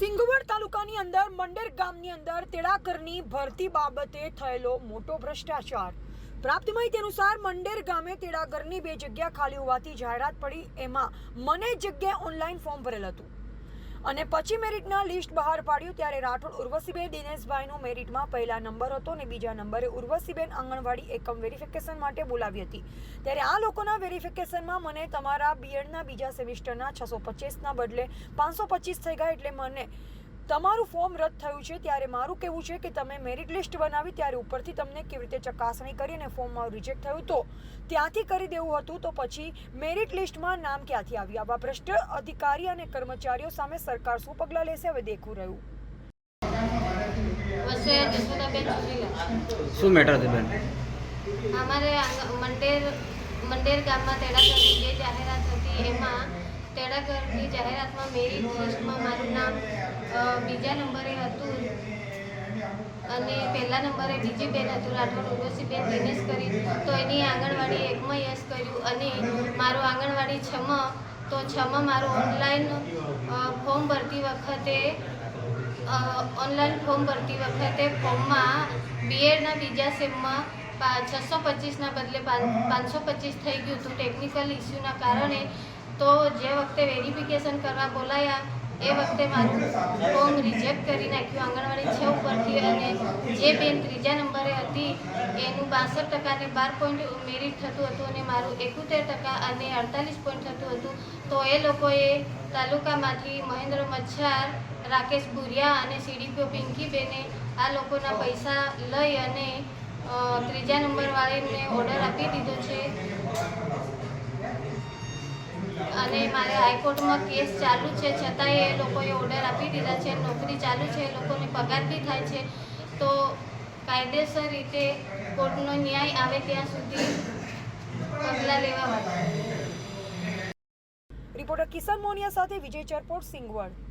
સિંગવડ તાલુકાની અંદર, મંડેર ગામની અંદર તેડાકરની ભરતી બાબતે થયેલો મોટો ભ્રષ્ટાચાર. પ્રાપ્ત માહિતી અનુસાર, મંડેર ગામે તેડાગરની બે જગ્યા ખાલી હોવાથી જાહેરાત પડી. એમાં મને જગ્યાએ ઓનલાઈન ફોર્મ ભરેલ હતું. અને પછી મેરિટના લિસ્ટ બહાર પાડ્યું ત્યારે રાઠોડ ઉર્વશીબેન દિનેશભાઈનો મેરિટમાં પહેલા નંબર હતો અને બીજા નંબરે ઉર્વશીબેન આંગણવાડી એકમ વેરિફિકેશન માટે બોલાવી હતી. ત્યારે આ લોકોના વેરિફિકેશનમાં મને તમારા બીએડના બીજા સેમિસ્ટરના છસો પચીસના બદલે પાંચસો પચીસ થઈ ગયા એટલે મને તમારું ફોર્મ રદ થયું છે ત્યારે મારું કહેવું છે કે તમે મેરિટ લિસ્ટ બનાવી ત્યારે ઉપરથી તમને કેવી રીતે ચકાસણી કરીને ફોર્મમાં ફોર્મ મારું રિજેક્ટ થયું. તો ત્યાંથી કરી દેવું હતું તો પછી મેરિટ લિસ્ટમાં નામ ક્યાંથી આવ્યું? આવા ભ્રષ્ટ અધિકારી અને કર્મચારીઓ સામે સરકાર શું પગલાં લેશે? હવે દેખું રહ્યું. શું મેટર છે બેન? અમારે મંડેર મંડેર ગામમાં તેડાગરની જે જાહેરાત હતી એમાં તેડાગરની જાહેરાતમાં મેરિટ લિસ્ટમાં મારું નામ બીજા નંબરે હતું. અને પહેલા નંબરે બીજી બેન હતું, રાઠોડ ઉર્વશીબેન દિનેશ કરી. તો એની આંગણવાડી એકમાં યસ કર્યું. અને મારું આંગણવાડી છમાં તો છમાં મારું ઓનલાઈન ફોર્મ ભરતી વખતે ઓનલાઈન ફોર્મ ભરતી વખતે ફોર્મમાં બીએડના બીજા સેમમાં છસો પચીસના બદલે પાંચસો પચીસ થઈ ગયું હતું ટેકનિકલ ઇસ્યુના કારણે. તો જે વખતે વેરિફિકેશન કરવા બોલાયા એ વખતે મારું ફોર્મ રિજેક્ટ કરી નાખ્યું આંગણવાડી છ ઉપરથી અને જે બેન ત્રીજા નંબરે હતી, એનું બાસઠ ટકાને બાર પોઈન્ટ મેરિટ થતું હતું અને મારું એકોતેર ટકા અને અડતાલીસ પોઈન્ટ થતું હતું. તો એ લોકોએ તાલુકામાંથી મહેન્દ્ર મચ્છાર, રાકેશ ભુરિયા અને સીડીપીઓ પિંકીબેને આ લોકોના પૈસા લઈ અને ત્રીજા નંબરવાળીને ઓર્ડર આપી દીધો છે. અને મારે હાઈકોર્ટમાં કેસ ચાલુ છે. છતાંય એ લોકોએ ઓર્ડર આપી દીધા છે. નોકરી ચાલુ છે. એ લોકોને પગાર બી થાય છે. તો કાયદેસર રીતે કોર્ટનો ન્યાય આવે ત્યાં સુધી પગલાં લેવા રિપોર્ટર કિશન મોનિયા સાથે વિજય ચરપોટ સિંગવડ.